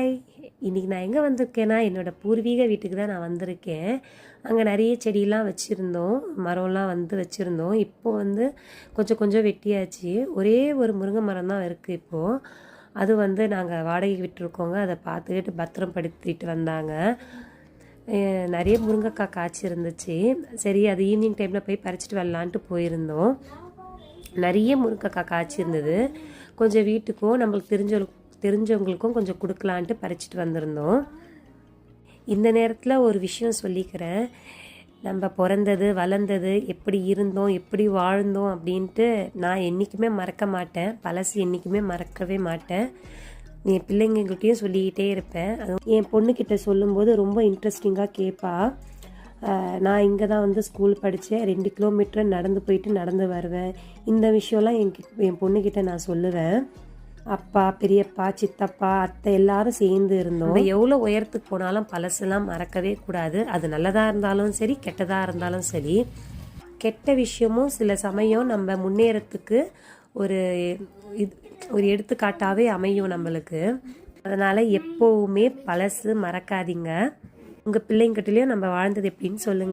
Hi இன்றைக்கி நான் எங்கே வந்திருக்கேன்னா என்னோடய பூர்வீக வீட்டுக்கு தான் நான் வந்திருக்கேன். அங்கே நிறைய செடியெலாம் வச்சுருந்தோம். மரம்லாம் வந்து வச்சுருந்தோம். இப்போ வந்து கொஞ்சம் கொஞ்சம் வெட்டியாச்சு. ஒரே ஒரு முருங்கை மரம் தான் இருக்குது இப்போது அது வந்து நாங்கள் வாடகைக்கு விட்டுருக்கோங்க. அதை பார்த்துக்கிட்டு பத்திரம் படுத்திட்டு வந்தாங்க. நிறைய முருங்கைக்காய் காய்ச்சி இருந்துச்சு. சரி அது ஈவினிங் டைமில் போய் பறிச்சிட்டு வரலான்ட்டு போயிருந்தோம். நிறைய முருங்கைக்காய் காய்ச்சி இருந்தது. கொஞ்சம் வீட்டுக்கும் நம்மளுக்கு தெரிஞ்ச தெரிஞ்சவங்களுக்கும் கொஞ்சம் கொடுக்கலான்ட்டு பறிச்சிட்டு வந்திருந்தோம். இந்த நேரத்தில் ஒரு விஷயம் சொல்லிக்கிறேன். நம்ம பிறந்தது வளர்ந்தது எப்படி இருந்தோம் எப்படி வாழ்ந்தோம் அப்படின்ட்டு நான் என்றைக்குமே மறக்க மாட்டேன். பழசு என்றைக்குமே மறக்கவே மாட்டேன். என் பிள்ளைங்கக்கிட்டேயும் சொல்லிக்கிட்டே இருப்பேன். அது என் பொண்ணுக்கிட்ட சொல்லும்போது ரொம்ப இன்ட்ரெஸ்டிங்காக கேட்பா நான் இங்கே தான் வந்து ஸ்கூல் படித்தேன் ரெண்டு கிலோமீட்டர் நடந்து போயிட்டு நடந்து வருவேன். இந்த விஷயம்லாம் என் கிட்ட என் பொண்ணுக்கிட்ட நான் சொல்லுவேன். அப்பா பெரியப்பா சித்தப்பா அத்தை எல்லாரும் சேர்ந்து இருந்தோம். எவ்வளோ உயரத்துக்கு போனாலும் பழசெல்லாம் மறக்கவே கூடாது. அது நல்லதாக இருந்தாலும் சரி கெட்டதாக இருந்தாலும் சரி. கெட்ட விஷயமும் சில சமயம் நம்ம முன்னேறத்துக்கு ஒரு இது ஒரு எடுத்துக்காட்டாகவே அமையும் நம்மளுக்கு. அதனால் எப்போவுமே பழசு மறக்காதீங்க. உங்கள் பிள்ளைங்கிட்டலையும் நம்ம வாழ்ந்தது எப்படின்னு சொல்லுங்கள்